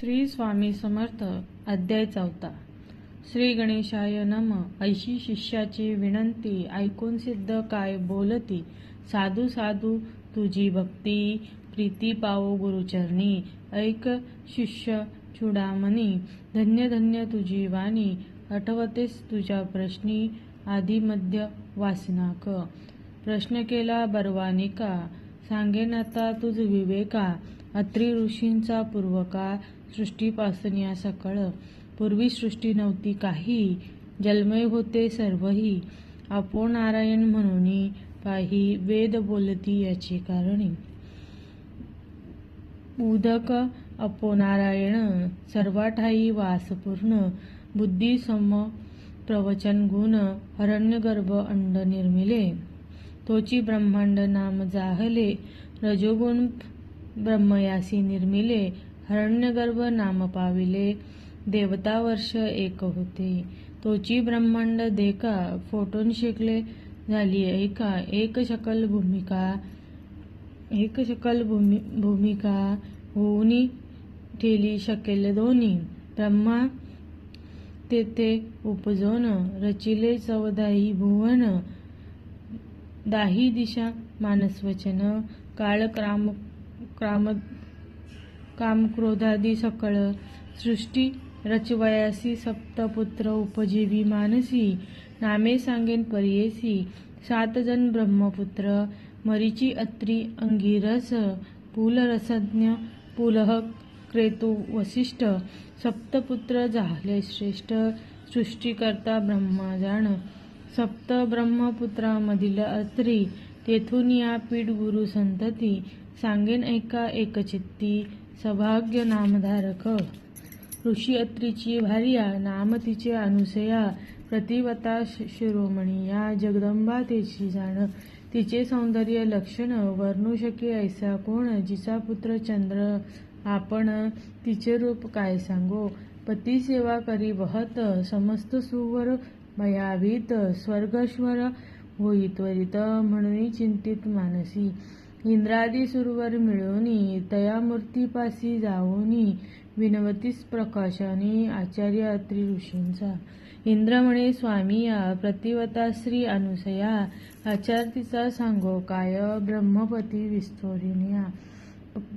श्री स्वामी समर्थ अध्याय चौथा. श्री गणेशाय नम ऐशी शिष्याची विनंती ऐकून सिद्ध काय बोलती? साधू साधू तुझी भक्ती प्रीती पावो गुरुचरणी ऐक शिष्य चुडामणी धन्य धन्य तुझी वाणी आठवतेस तुझ्या प्रश्नी आधी मध्य वासनाक प्रश्न केला बरवानिका सांगेन आता तुझ विवेका अत्री ऋषींचा पूर्वका सृष्टीपासून या सकळ पूर्वी सृष्टी नव्हती काही. जन्मय होते सर्वही. आपो नारायण म्हणून पाही वेद बोलती याची कारण. उदक अपो नारायण सर्वाठाई वासपूर्ण बुद्धिसम प्रवचन गुण हरण्यगर्भ अंड निर्मिले. तोची ब्रह्मांड नाम जाहले रजोगुण ब्रह्मयासी निर्मिले. हरण्यगर्भ नाम पाविले देवता वर्ष एक होते. तोची ब्रह्मांड देखा फोटून शिकले झाली ऐका एक शकल भूमिका एक शकल भूमि भूमिका होऊनी ठेली शकेल दोन्ही. ब्रह्मा तेथे उपजोन रचिले चौदाही भुवन दाही दिशा मानसवचन काळ क्राम क्राम काम क्रोधादी सकळ सृष्टी रचवयासी सप्तपुत्र उपजीवी मानसी नामे सांगेन परियेसी सातजन ब्रह्मपुत्र मरीची अत्री अंगिरस पुलरसज्ञ पुलह क्रेतू वसिष्ठ सप्तपुत्र झाले श्रेष्ठ सृष्टीकर्ता ब्रह्मा जाण सप्त ब्रह्मपुत्रामधील अत्री तेथून या पीठ गुरु संतती सांगेन ऐका एकचित्ती सभाग्य नामधारक। ऋषी अत्रीची भार्या नाम तिचे अनुसया प्रतिवता शिरोमणी या जगदंबा तिची जाण. तिचे सौंदर्य लक्षण वर्णू शके ऐसा कोण जिचा पुत्र चंद्र आपण तिचे रूप काय सांगो? पती सेवा करी बहत समस्त सुवर भयाभीत स्वर्गश्वर होई त्वरित म्हणून चिंतित मानसी. इंद्रादी सुरवर मिळवणी तया मूर्तीपासी जाऊनी विनवतीस प्रकाशाने आचार्य अत्री ऋषींचा. इंद्रमणे स्वामीया स्वामी प्रतिवता श्री अनुसया आचार तिचा सांगो काय ब्रह्मपती विस्तोरिनिया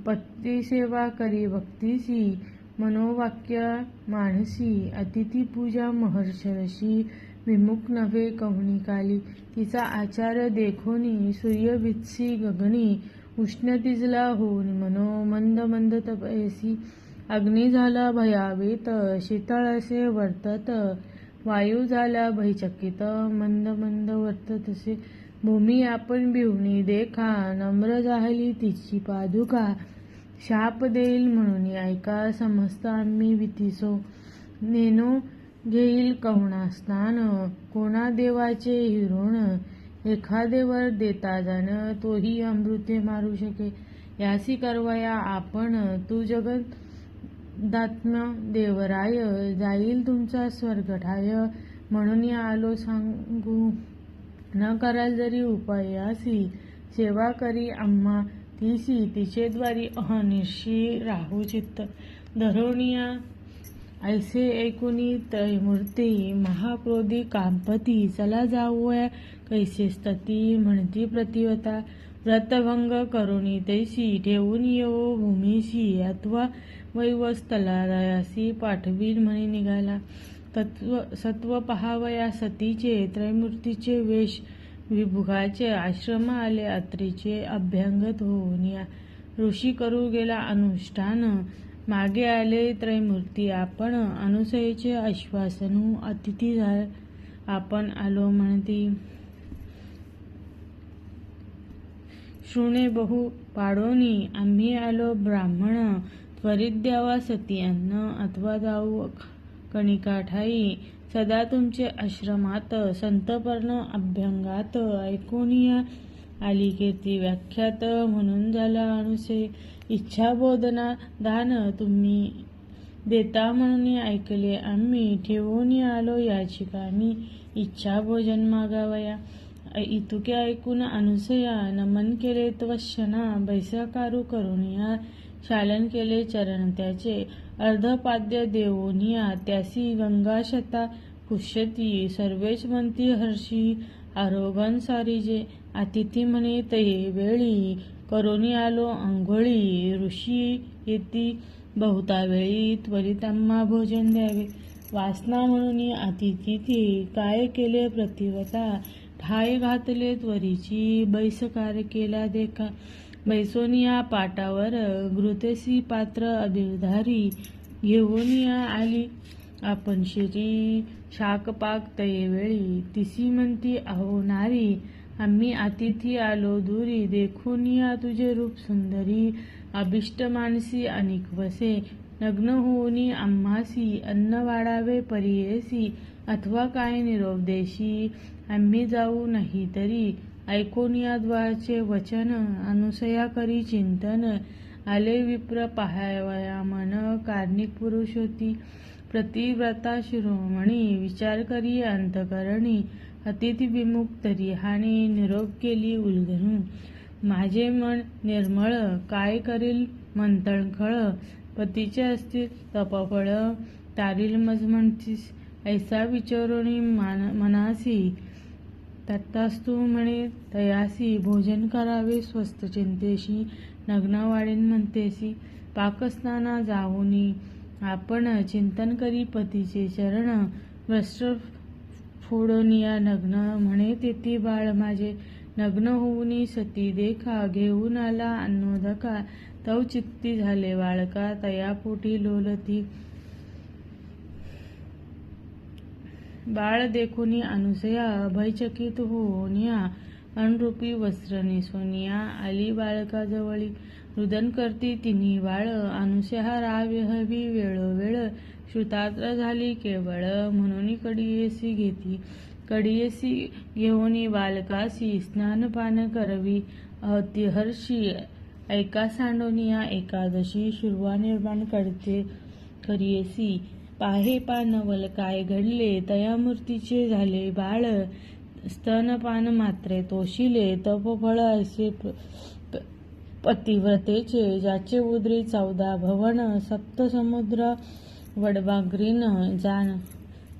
पती सेवा करी भक्तीसी मनोवाक्य मानसी अतिथी पूजा महर्षरशी विमुख नव्हे कवणी काली. तिचा आचार देखोनी सूर्य वित्सी गगनी. उष्ण तिजला होऊन मनो मंद मंद तपयसी अग्नी झाला भयावेत शीतळ असे वर्तत. वायू झाला भयचकित मंद मंद वर्ततसे भूमी आपण बिवणी देखा नम्र झाली तिची पादुका. शाप देईल म्हणून ऐका समस्त आम्ही वितीसो नेनो घेईल कवणा स्नान कोणा देवाचे हिरोण एखादेवर देता जाण तोही अमृते मारू शके. यासी करवया आपण तू जगत दात्म्य देवराय जाईल तुमचा स्वर्गठाय म्हणून आलो सांगू न कराल जरी उपायासी सेवा करी आम्हा तिसी तिचे द्वारी अहनिशी राहू चित्त. धरोणिया ऐसे ऐकुनी त्रयमूर्ती महाप्रोधी कांपती चला जाऊया कैसे स्तती म्हणती प्रतिवता व्रतभंग करुणी तैसी ठेवून येऊ भूमीशी अथवा वैवस्तलायासी पाठवीन म्हणे निघाला. तत्व सत्व पहावया सतीचे त्रैमूर्तीचे वेश विभुगाचे आश्रम आले अत्रीचे अभ्यंगत होऊन या. ऋषी करू गेला अनुष्ठान मागे आले त्रैमूर्ती आपण अनुसयेचे आश्वासनू अतिथी झाल. आपण आलो म्हणती शृणे बहु पाडोनी आम्ही आलो ब्राह्मण त्वरित द्यावा सती अन्न अथवा जाऊ कणिका ठाई सदा तुमचे आश्रमात संतपर्ण अभ्यंगात ऐकोनिया आली कीर्ती व्याख्यात म्हणून झाला अनुसे इच्छाबोधना दान तुम्ही देता म्हणून ऐकले. आम्ही ठेवून आलो याचिका. मी इच्छा भोजन मागावया. इतुके ऐकून अनुसया नमन केले त्वशना. बैसाकारू करून या शालन केले चरण त्याचे. अर्धपाद्य देऊन या त्यासी गंगाशता पुष्यती. सर्वेच म्हणती हर्षी. आरोगण सारीजे. अतिथी म्हणे तये वेळी. करोनी आलो आंघोळी ऋषी येती बहुता वेळी भोजन द्यावे. वासना म्हणून अतिथी काय केले प्रतिवता ठाय घातले त्वरीची बैसकार केला देखा. बैसोनिया पाटावर घृतेसी पात्र अबिरधारी घेऊनिया आली. आपण शिरी शाकपाक तयेवेळी तिसी म्हणती अहो नारी आम्ही अतिथी आलो दुरी देखूनिया तुझे रूप सुंदरी. अभिष्ट मानसी अनिक वसे नग्न होऊन आम्हासी अन्न वाढावे परियेसी अथवा काय निरोप देशी आम्ही जाऊ नाही तरी ऐकून या द्वारचे वचन अनुसया करी चिंतन. आले विप्र पाहावया मन कार्णिक पुरुष होती प्रतिव्रता शिरोमणी विचार करी अंतकरणी. अतिथी विमुख तरी हानी निरोप केली उलगडून माझे मन निर्मळ काय करील मंतणखळ. पतीचे असतील तपफळ तारील मज म्हणतीस ऐसा विचारोनी मान मनासी. तत्तास्तू म्हणे तयासी भोजन करावे स्वस्त चिंतेशी नग्नवाडीन म्हणतेसी. पाकस्ताना जाऊनी आपण चिंतन करी पतीचे चरण. वस्त्र फोडनिया नग्न म्हणे तेथी बाळ माझे नग्न होऊनी सती देखा घेऊन आला अन्नोदका. तव चित्ती झाले बाळका तया पोटी लोलती. बाळ देखुनी अनुसया अभयचकित होनिया अनरूपी वस्त्र नेसोनिया आली बाळकाजवळी रुदन करती तिन्ही बाळ अनुसया राव्य हवी वेळोवेळ. श्रुतात्र झाली केवळ म्हणून कडियेसी घेती. कडियेसी घेऊन बालकासी स्नानपान करवी. अतिहर्षी ऐका सांडोनिया एकादशी शुर्वा निर्माण करते. करियसी पाहे पानवल काय घडले? तया मूर्तीचे झाले बाळ. स्तनपान मात्रे तोशिले तपफळ असे प- पतिव्रतेचे. ज्याचे उदरी चौदा भवन सप्त समुद्र वडबागरीनं जाण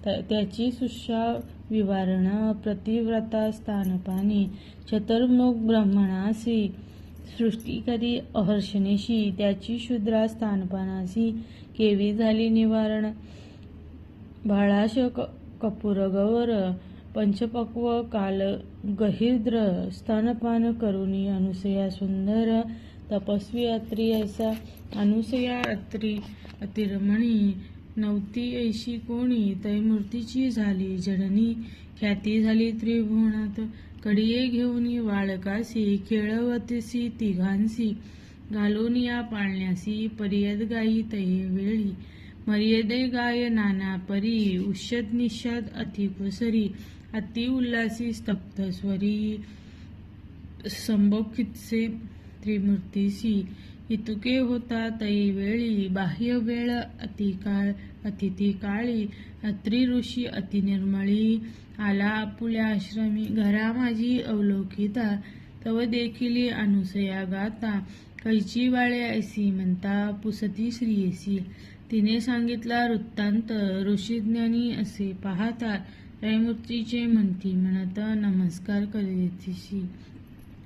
त्याची सुशा विवारण प्रतिव्रता स्थानपानी चतुर्मुख ब्रह्मणासी सृष्टीकरी अहर्षणेशी त्याची शूद्रा स्थानपानासी केवी झाली निवारण. बाळाश क- कपूरगौर पंचपक्व काल गहिर्द्र स्तनपान करुणी अनुसया सुंदर तपस्वी अत्री ऐसा अनुसया अत्री अतिरमणी. नवती ऐशी कोणी? तैमूर्तीची झाली जननी. ख्याती झाली त्रिभुवनात. कडिये घेऊन वाळकासी खेळवतसी तिघांसी. घालून या पाळण्यासी परियद गायी तये वेळी. मर्यादे गाय नाना परी उष्यद निषद अति अति उल्लासी स्तब्ध स्वरी. संबोखितसे त्रिमूर्तीसी इतुके होता तई वेळी बाह्य वेळ अतिकाळ अतिथी काळी अत्री ऋषी अतिनिर्मळी आला आपुल्या आश्रमी घरा माझी अवलोकिता तव देखिली अनुसया गाता कैची वाळे ऐसी म्हणता पुसती श्रीयसी तिने सांगितला वृत्तांत ऋषीज्ञानी असे पाहता त्रैमूर्तीचे म्हणती म्हणत नमस्कार करीतीशी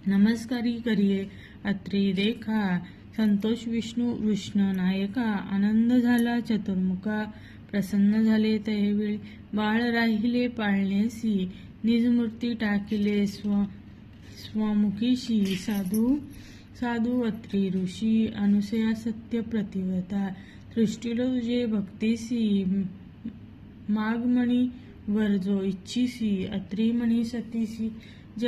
नमस्कारी करिये अत्री देखा संतोष विष्णू विष्णू नायका आनंद झाला चतुर्मुखा प्रसन्न झाले तैवेळी बाळ राहिले पाळण्यासी निजमूर्ती टाकिले स्व स्वमुखीशी. साधू साधू अत्री ऋषी अनुसया सत्य प्रतिव्रता सृष्टीलो तुझे भक्तीसी. मागमणी वरजो इच्छिसी अत्रिमणी सतीसी. ज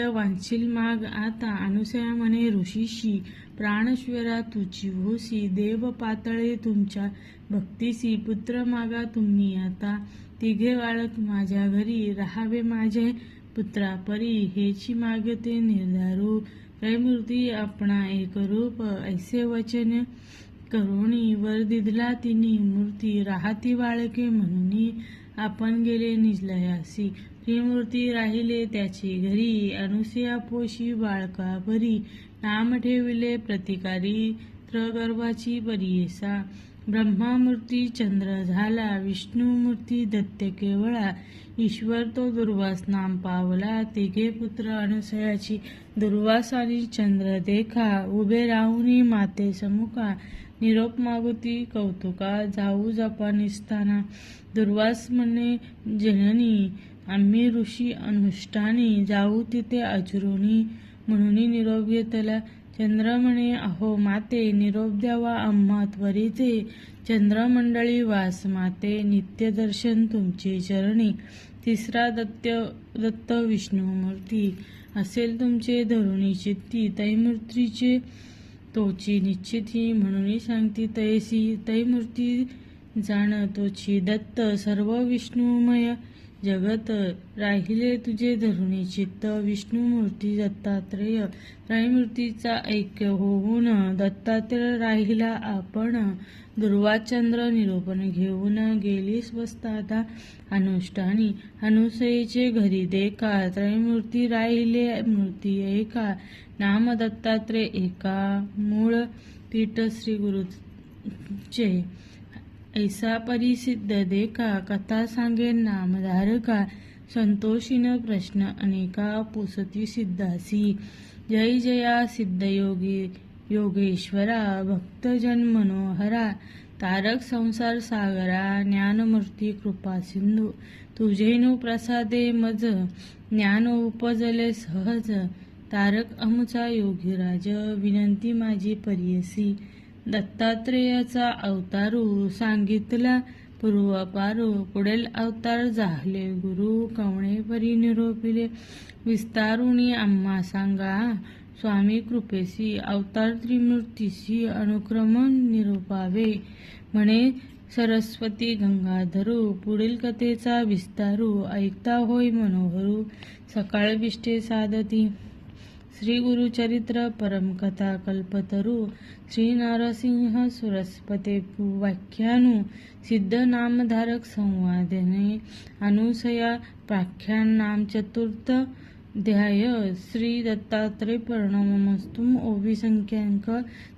माग आता अनुसया म्हणे ऋषीशी. प्राणश्वरा तुची भोसी देव पातळे तुमच्या भक्तीसी पुत्र मागा तुम्ही आता. तिघे वाळत माझ्या घरी राहावे माझे पुत्रा परी. हेची मागते निर्धारू. त्रैमूर्ती आपणा एक रूप ऐसे वचन करुणी. वर दिदला तिनी मूर्ती राहती बाळके म्हणून. आपण गेले निजलयासी. मूर्ती राहिले त्याची घरी. अनुसया पोशी बाळका भरी नाम ठेविले प्रतिकारी त्रगर्भाची परियेसा ब्रह्मामूर्ती चंद्र झाला. विष्णुमूर्ती दत्त केवळा. ईश्वर तो दुर्वास नाम पावला. तिघे पुत्र अनुसयाची दुर्वास आणि चंद्र देखा. उभे राहुनी माते समुखा. निरोप मागुती कौतुका. जाऊ जपानिस्ताना दुर्वास म्हणे जननी आम्ही ऋषी अनुष्ठानी जाऊ तिथे अजरुणी म्हणून निरोप घेतला. चंद्र म्हणे अहो माते निरोप द्यावा आम्हा त्वरिते चंद्रमंडळी वास माते नित्य दर्शन तुमचे चरणी. तिसरा दत्त दत्त विष्णुमूर्ती असेल तुमचे धरुणी चित्ती तैमूर्तीचे तोची निश्चिती. म्हणून सांगती तैसी तैमूर्ती जाण तोची. दत्त सर्व विष्णुमय जगत राहिले तुझे धरुणी चित्त विष्णुमूर्ती दत्तात्रेय. त्रयमूर्तीचा ऐक्य होऊन दत्तात्रेय राहिला आपण. दुर्वाचंद्र निरोपण घेऊन गेली स्वस्ताता अनुष्ठानी. अनुसयेचे घरी देखा. त्रयमूर्ती राहिले मूर्ती एका. नाम दत्तात्रेय एका. मूळ पीठ श्री गुरुचे. ऐसा परिसिद्ध देखा कथा सांगेन नामधारका संतोषीन प्रश्न अनेका पुसती सिद्धासी. जय जया सिद्ध योगी योगेश्वरा भक्तजन मनोहरा तारक संसार सागरा ज्ञानमूर्ती कृपा सिंधू. तुझेनु प्रसादे मज ज्ञान उपजले सहज. तारक अमुचा योगीराज विनंती माझी परियसी. दत्तात्रेयाचा अवतारू सांगितला. पूर्वपारू पुढील अवतार झाले. गुरु कवणे परी निरोपिले. विस्तारुणी आम्हा सांगा. स्वामी कृपेसी अवतार त्रिमूर्तीशी अनुक्रमण निरोपावे. म्हणे सरस्वती गंगाधरू पुढील कथेचा विस्तारू ऐकता होय मनोहरू. सकाळ विष्टे साधती. श्री गुरुचरित्र परमकथा कल्पतरु श्री नरसिंह सुरस्पते व्याख्यानु सिद्ध नामधारक संवादने अनुसया प्राख्यान नाम चतुर्थ ध्याय श्री दत्तात्रय प्रणमस्तुम ओवी संख्यांक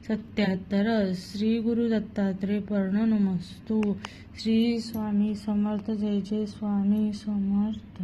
सत्याहत्तर श्री गुरु दत्तात्रय पर्णनमस्तु श्री स्वामी समर्थ जय जय स्वामी समर्थ।